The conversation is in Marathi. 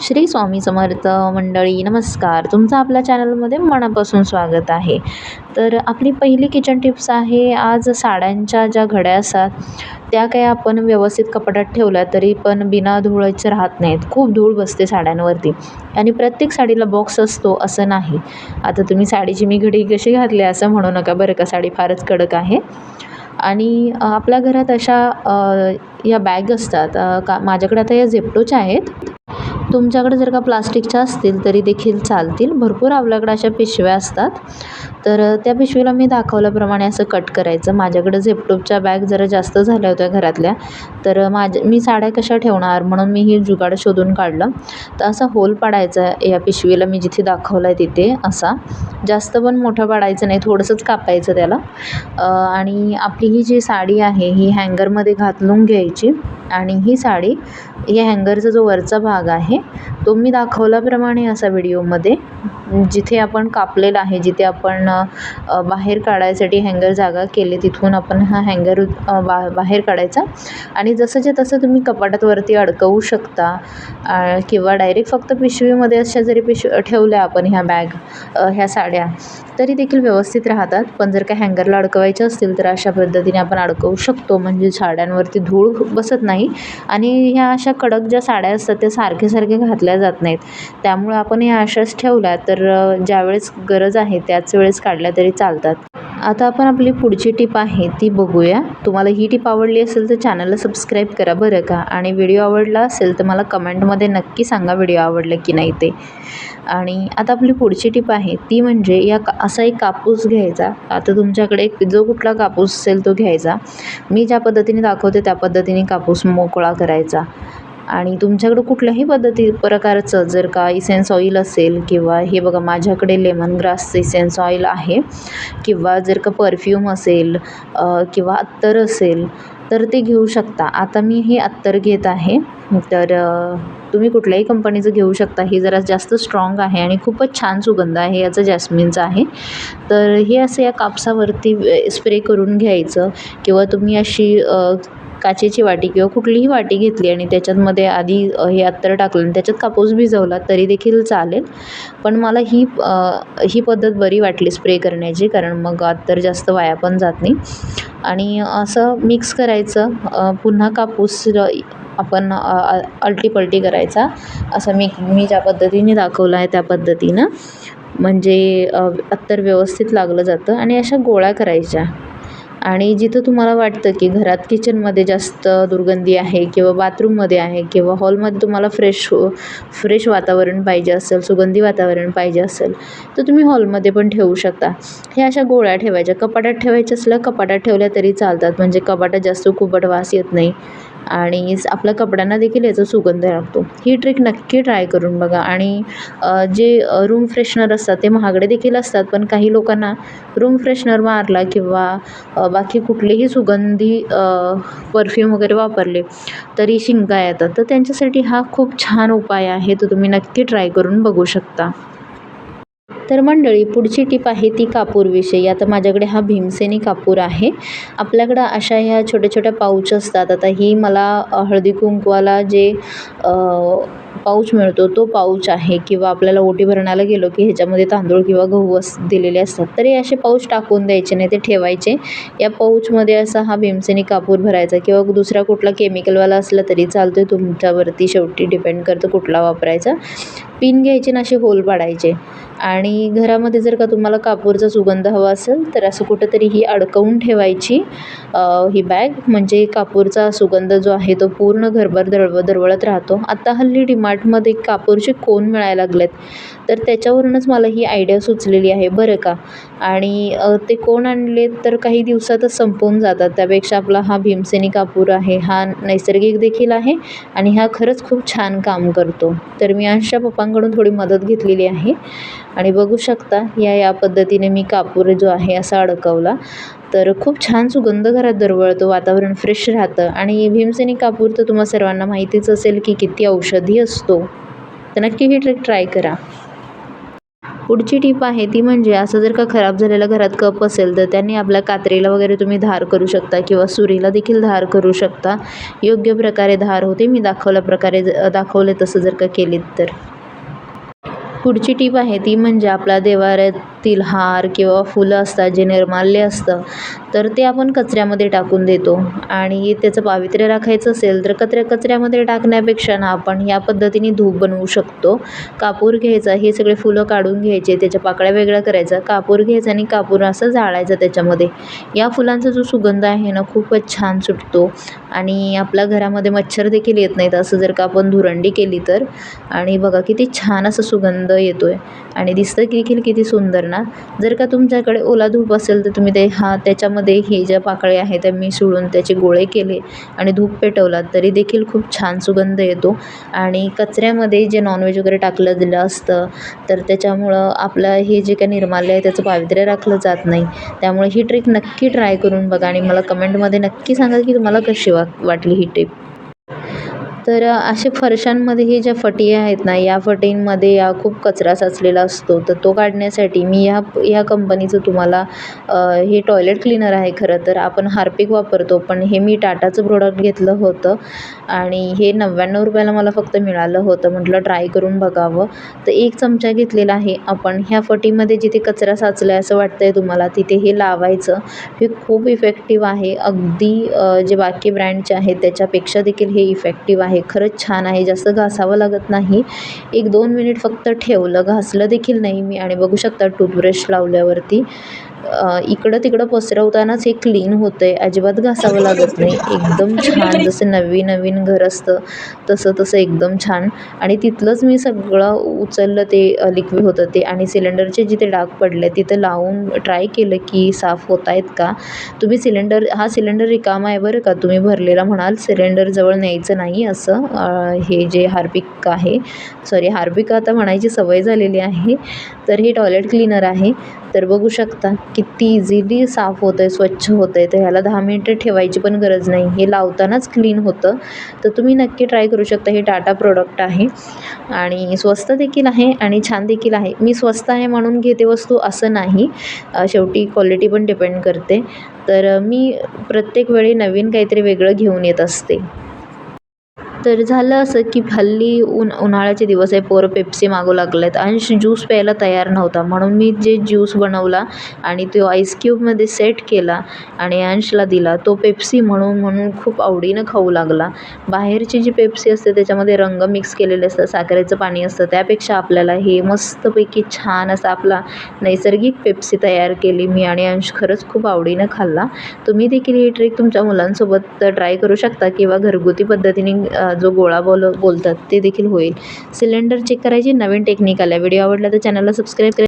श्री स्वामी समर्थ मंडळी नमस्कार. तुमचं आपल्या चॅनलमध्ये मनापासून स्वागत आहे. तर आपली पहिली किचन टिप्स आहे आज साड्यांच्या ज्या घड्या असतात त्या काही आपण व्यवस्थित कपाटात ठेवल्या तरी पण बिना धुळाचं राहत नाहीत. खूप धूळ बसते साड्यांवरती. आणि प्रत्येक साडीला बॉक्स असतो असं नाही. आता तुम्ही साडीची मी घडी कशी घातली असं म्हणू नका बरं का साडी फारच कडक आहे. आणि आपल्या घरात अशा या बॅग असतात. का माझ्याकडे आता या झेप्टोच्या आहेत. तुमच्याकडे जर का प्लास्टिकच्या असतील तरी देखील चालतील. भरपूर आपल्याकडं अशा पिशव्या असतात. तर त्या पिशवीला मी दाखवल्याप्रमाणे असं कट करायचं. माझ्याकडं झेपटोपच्या बॅग जरा जास्त झाल्या होत्या घरातल्या. तर माझ्या मी साड्या कशा ठेवणार म्हणून मी ही जुगाड शोधून काढलं. तर असा होल पाडायचा या पिशवीला मी जिथे दाखवला आहे तिथे असा. जास्त पण मोठं पाडायचं नाही थोडंसंच कापायचं त्याला. आणि आपली ही जी साडी आहे ही हँगरमध्ये घातलून घ्यायची. आणि ही साडी या हँगरचा जो वरचा भाग आहे तो मी दाखवल्याप्रमाणे असा व्हिडिओमध्ये जिथे आपण कापलेला आहे जिथे आपण बाहेर काढायसाठी हँगर जागा केली तिथून आपण हा हँगर बा बाहेर काढायचा. आणि जसंच्या तसं तुम्ही कपाटात वरती अडकवू शकता किंवा डायरेक्ट फक्त पिशवीमध्ये अशा जरी पिशव ठेवल्या आपण ह्या बॅग ह्या साड्या तरी देखील व्यवस्थित राहतात. पण जर का हँगरला अडकवायच्या असतील तर अशा पद्धतीने आपण अडकवू शकतो. म्हणजे साड्यांवरती धूळ बसत नाही. आणि ह्या अशा कडक ज्या साड्या असतात त्या सारखे सारखे घातल्या जात नाहीत. त्यामुळे आपण ह्या अशाच ठेवल्या तर तर ज्यावेळेस गरज आहे त्याच वेळेस काढल्या तरी चालतात. आता आपण आपली पुढची टिप आहे ती बघूया. तुम्हाला ही टिप आवडली असेल तर चॅनलला सबस्क्राईब करा बरं का. आणि व्हिडिओ आवडला असेल तर मला कमेंटमध्ये नक्की सांगा व्हिडिओ आवडला की नाही ते. आणि आता आपली पुढची टिप आहे ती म्हणजे या का असा एक कापूस घ्यायचा. आता तुमच्याकडे एक जो कुठला कापूस असेल तो घ्यायचा. मी ज्या पद्धतीने दाखवते त्या पद्धतीने कापूस मोकळा करायचा. आणि तुमच्याकडं कुठल्याही पद्धती प्रकारचं जर का इसेन्स ऑईल असेल किंवा हे बघा माझ्याकडे लेमन ग्रासचं इसेन्स ऑइल आहे किंवा जर का परफ्यूम असेल किंवा अत्तर असेल तर ते घेऊ शकता. आता मी हे अत्तर घेत आहे. तर तुम्ही कुठल्याही कंपनीचं घेऊ शकता. हे जरा जास्त स्ट्रॉंग आहे आणि खूपच छान सुगंध आहे. याचा जॅस्मिनचा आहे. तर हे असं या कापसावरती स्प्रे करून घ्यायचं किंवा तुम्ही अशी काचेची वाटी किंवा कुठलीही वाटी घेतली आणि त्याच्यातमध्ये आधी हे अत्तर टाकलं आणि त्याच्यात कापूस भिजवला तरी देखील चालेल. पण मला ही ही पद्धत बरी वाटली स्प्रे करण्याची कारण मग अत्तर जास्त वाया पण जात नाही. आणि असं मिक्स करायचं पुन्हा कापूस आपण अ, अलटीपलटी करायचा असं मी मी ज्या पद्धतीने दाखवलं आहे त्या पद्धतीनं. म्हणजे अत्तर व्यवस्थित लागलं जातं आणि अशा गोळ्या करायच्या. आणि जिथं तुम्हाला वाटतं की घरात किचनमध्ये जास्त दुर्गंधी आहे किंवा बाथरूममध्ये आहे किंवा हॉलमध्ये तुम्हाला फ्रेश फ्रेश हो, वातावरण पाहिजे असेल सुगंधी वातावरण पाहिजे असेल तर तुम्ही हॉलमध्ये पण ठेवू शकता. ह्या अशा गोळ्या ठेवायच्या. कपाटात ठेवायच्या असल्या कपाटात ठेवल्या तरी चालतात. म्हणजे कपाटात जास्त कुबट वास येत नाही. आणि आपल्या कपड्यांना देखील याचा सुगंध लागतो. ही ट्रिक नक्की ट्राय करून बघा. आणि जे रूम फ्रेशनर असतात ते महागडे देखील असतात पण काही लोकांना रूम फ्रेशनर मारला किंवा बाकी कुठलेही सुगंधी परफ्यूम वगैरे वापरले तरी शिंका येतात. तर त्यांच्यासाठी हा खूप छान उपाय आहे तो तुम्ही नक्की ट्राय करून बघू शकता. तर मंडळी पुढची टीप आहे ती कापूरविषयी आता माझ्याकडे हा भीमसेनी कापूर आहे. आपल्याकडं अशा ह्या छोट्या छोट्या पाऊच असतात. आता ही मला हळदी कुंकवाला जे पाऊच मिळतो तो पाऊच आहे. किंवा आपल्याला ओटी भरण्याला गेलो की ह्याच्यामध्ये तांदूळ किंवा गहू अस दिलेले असतात. तर हे असे पाऊच टाकून द्यायचे नाही ते ठेवायचे. या पाऊचमध्ये असा हा भीमसेनी कापूर भरायचा किंवा दुसरा कुठला केमिकलवाला असला तरी चालतो आहे तुमच्यावरती शेवटी डिपेंड करतं कुठला वापरायचा. पिन घ्यायचे ना असे होल पाडायचे. आणि घरामध्ये जर का तुम्हाला कापूरचा सुगंध हवा असेल तर असं कुठंतरी ही अडकवून ठेवायची ही बॅग म्हणजे कापूरचा सुगंध जो आहे तो पूर्ण घरभर दरव दरवळत राहतो. आता हल्ली डिमार्टमध्ये कापूरचे कोन मिळायला लागलेत? तर त्याच्यावरूनच मला ही आयडिया सुचलेली आहे बरं का? आणि ते कोण आणले तर काही दिवसातच संपवून जातात. त्यापेक्षा आपला हा भीमसेनी कापूर आहे हा नैसर्गिक देखील आहे आणि हा खरंच खूप छान काम करतो. तर मी अंशा पप्पांकडून थोडी मदत घेतलेली आहे. आणि बघू शकता या या पद्धतीने मी कापूर जो आहे असा अडकवला. तर खूप छान सुगंध घरात दरवळतो वातावरण फ्रेश राहतं. आणि भीमसेनी कापूर तर तुम्हा सर्वांना माहितीच असेल की किती औषधी असतो. तर नक्की ही ट्रिक ट्राय करा. पुढची टीप आहे ती म्हणजे असं जर का खराब झालेला घरात कप असेल तर त्यांनी आपल्या कात्रीला वगैरे तुम्ही धार करू शकता किंवा सुरीला देखील धार करू शकता. योग्य प्रकारे धार होते. मी दाखवल्या प्रकारे ज दाखवले तसं जर का केलीत तर. पुढची टीप आहे ती म्हणजे आपला देवाऱ्यातील हार किंवा फुलं असतात जे निर्माल्य असतं तर ते आपण कचऱ्यामध्ये टाकून देतो. आणि त्याचं पावित्र्य राखायचं असेल तर कचऱ्या कचऱ्यामध्ये टाकण्यापेक्षा ना आपण या पद्धतीने धूप बनवू शकतो. कापूर घ्यायचा हे सगळे फुलं काढून घ्यायचे त्याच्या पाकळ्या वेगळ्या करायचा कापूर घ्यायचा आणि कापूर असं जाळायचं त्याच्यामध्ये. या फुलांचा जो सुगंध आहे ना खूपच छान सुटतो. आणि आपल्या घरामध्ये मच्छर देखील येत नाहीत असं जर का आपण धुरंडी केली तर. आणि बघा किती छान असं सुगंध येतो आहे आणि दिसतं देखील किती सुंदर ना. जर का तुमच्याकडे ओला धूप असेल तर तुम्ही ते हा त्याच्यामध्ये हे ज्या पाकळ्या आहेत त्या मिसळून त्याचे गोळे केले आणि धूप पेटवलात तरी देखील खूप छान सुगंध येतो. आणि कचऱ्यामध्ये जे नॉनव्हेज वगैरे टाकलं दिलं असतं तर त्याच्यामुळं आपलं हे जे काही निर्माल्य आहे त्याचं पावित्र्य राखलं जात नाही. त्यामुळे ही ट्रिक नक्की ट्राय करून बघा आणि मला कमेंटमध्ये नक्की सांगा की तुम्हाला कशी वा वाटली ही टिप तर असे फरशांमध्ये हे ज्या फटी आहेत ना या फटींमध्ये या खूप कचरा साचलेला असतो. तर तो काढण्यासाठी मी ह्या ह्या कंपनीचं तुम्हाला हे टॉयलेट क्लीनर आहे खरं तर. आपण हार्पिक वापरतो पण हे मी टाटाचं प्रोडक्ट घेतलं होतं. आणि हे नव्याण्णव रुपयाला मला फक्त मिळालं होतं. म्हटलं ट्राय करून बघावं. तर एक चमचा घेतलेला आहे. आपण ह्या फटीमध्ये जिथे कचरा साचला आहे असं वाटतं आहे तुम्हाला तिथे हे लावायचं. हे खूप इफेक्टिव्ह आहे. अगदी जे बाकी ब्रँडचे आहेत त्याच्यापेक्षा देखील हे इफेक्टिव्ह आहे. खरंच छान आहे. जास्त घासावं लागत नाही. एक दोन मिनिट फक्त ठेवलं. घासलं देखील नाही मी. आणि बघू शकता टूथब्रश लावल्यावरती. इकडं तिकडं पसरवतानाच हे क्लीन होतं आहे अजिबात घासावं लागत नाही. एकदम छान जसं नवीन नवीन घर असतं तसं तसं एकदम छान. आणि तिथलंच मी सगळं उचललं ते लिक्विड होतं ते. आणि सिलेंडरचे जिथे डाग पडले तिथं लावून ट्राय केलं की साफ होत आहेत का? तुम्ही सिलेंडर हा सिलेंडर रिकामा आहे बरं का? तुम्ही भरलेला म्हणाल सिलेंडर जवळ न्यायचं नाही असं. हे जे हार्पिक आहे सॉरी हार्पिक आता म्हणायची सवय झालेली आहे. तर हे टॉयलेट क्लीनर आहे. तर बघू शकता किती इझिली साफ होतं आहे स्वच्छ होतं आहे तर ह्याला दहा मिनटं ठेवायची पण गरज नाही. हे लावतानाच क्लीन होतं. तर तुम्ही नक्की ट्राय करू शकता. हे टाटा प्रोडक्ट आहे. आणि स्वस्त देखील आहे आणि छान देखील आहे. मी स्वस्त आहे म्हणून घेते वस्तू असं नाही. शेवटी क्वालिटी पण डिपेंड करते. तर मी प्रत्येक वेळी नवीन काहीतरी वेगळं घेऊन येत असते. तर झालं असं की हल्ली उन उन्हाळ्याचे दिवस आहे पोरं पेप्सी मागू लागले आहेत अंश ज्यूस प्यायला तयार नव्हता. म्हणून मी जे ज्यूस बनवला आणि तो आईस क्यूबमध्ये सेट केला आणि अंशला दिला तो पेप्सी म्हणून म्हणून खूप आवडीनं खाऊ लागला. बाहेरची जी पेप्सी असते त्याच्यामध्ये रंग मिक्स केलेले असतात साखरेचं पाणी असतं त्यापेक्षा आपल्याला हे मस्तपैकी छान असा आपला नैसर्गिक पेप्सी तयार केली मी आणि अंश खरंच खूप आवडीनं खाल्ला. तुम्ही देखील ही ट्रिक तुमच्या मुलांसोबत ट्राय करू शकता किंवा घरगुती पद्धतीने जो गोळा बोल बोलतात ते देखील होईल. सिलेंडर चेक करायची नवीन टेक्निक आल्या. व्हिडिओ आवडला तर चॅनलला सबस्क्राईब करा.